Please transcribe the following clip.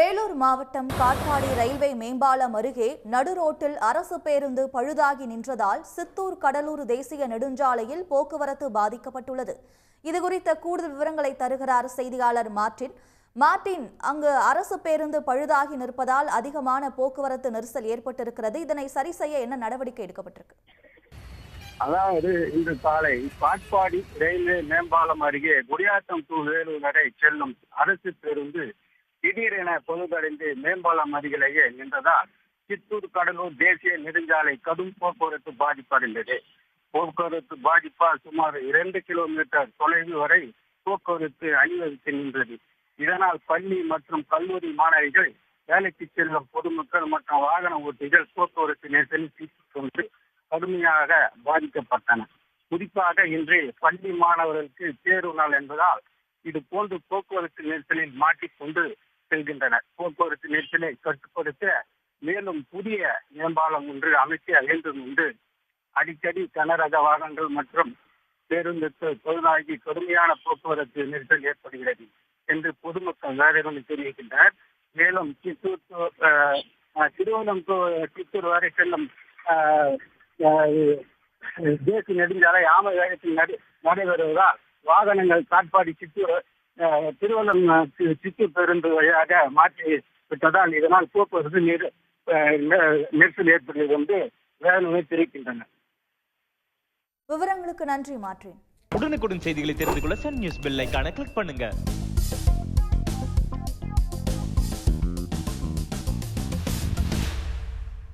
வேலூர் மாவட்டம் காட்பாடி ரயில்வே மேம்பாலம் அருகே நடுரோட்டில் அரசு பேருந்து பழுதாகி நின்றதால் சித்தூர் கடலூர் தேசிய நெடுஞ்சாலையில் போக்குவரத்து பாதிக்கப்பட்டுள்ளது. இதுகுறித்த கூடுதல் விவரங்களை தருகிறார் செய்தியாளர் மார்டின். மார்டின் அங்கு அரசு பேருந்து பழுதாகி நிற்பதால் அதிகமான போக்குவரத்து நெரிசல் ஏற்பட்டிருக்கிறது. இதனை சரி செய்ய என்ன நடவடிக்கை எடுக்கப்பட்டிருக்கு? அதாவது இன்று காலை காட்பாடி ரயில்வே மேம்பாலம் அருகே குடியாத்தம் டு வேலூர் வரை செல்லும் அரசு பேருந்து திடீரென பொழுதடைந்து மேம்பாலம் அருகிலேயே நின்றதால் சித்தூர் கடலூர் தேசிய நெடுஞ்சாலை கடும் போக்குவரத்து பாதிப்படைந்தது போக்குவரத்து பாதிப்பால் சுமார் இரண்டு கிலோமீட்டர் தொலைவு வரை போக்குவரத்து அணிவகுத்து நின்றது. இதனால் பள்ளி மற்றும் கல்லூரி மாணவிகள் வேலைக்கு செல்லும் பொதுமக்கள் மற்றும் வாகன ஓட்டிகள் போக்குவரத்து நெரிசலில் சிக்கிக்கொண்டு கடுமையாக பாதிக்கப்பட்டன. குறிப்பாக இன்று பள்ளி மாணவர்களுக்கு தேர்வு நாள் என்பதால் இது போன்று போக்குவரத்து நெரிசலில் மாட்டிக்கொண்டு செல்கின்றனர் போக்குவரத்து நெரிசலை கட்டுப்படுத்த மேலும் புதிய மேம்பாலம் ஒன்று அமைக்க வேண்டும் என்று அடிக்கடி கனரக வாகனங்கள் மற்றும் பேருந்துக்கு தொழிலாகி கடுமையான போக்குவரத்து நெரிசல் ஏற்படுகிறது என்று பொதுமக்கள் வேதனை தெரிவிக்கின்றனர் மேலும் சித்தூர் to- அஹ், சித்தூர் வரை செல்லும் அஹ், தேசிய நெடுஞ்சாலை ஆம வேகத்தில் நடைபெறுவதால் வாகனங்கள் காட்பாடி சித்தூர் திருவள்ளம் அஹ், சி- சித்தூர் பேருந்து வழியாக மாற்றி விட்டதால் இதனால் போக்குவரத்து நெரு- நெரிசல் ஏற்படுகிறது என்று வேதனை தெரிவிக்கின்றனர் விவரங்களுக்கு நன்றி மார்டின் உடனுக்குடன் செய்திகளை தெரிந்து கொள்ள சன் நியூஸ் பெல் ஐகானை கிளிக் பண்ணுங்க.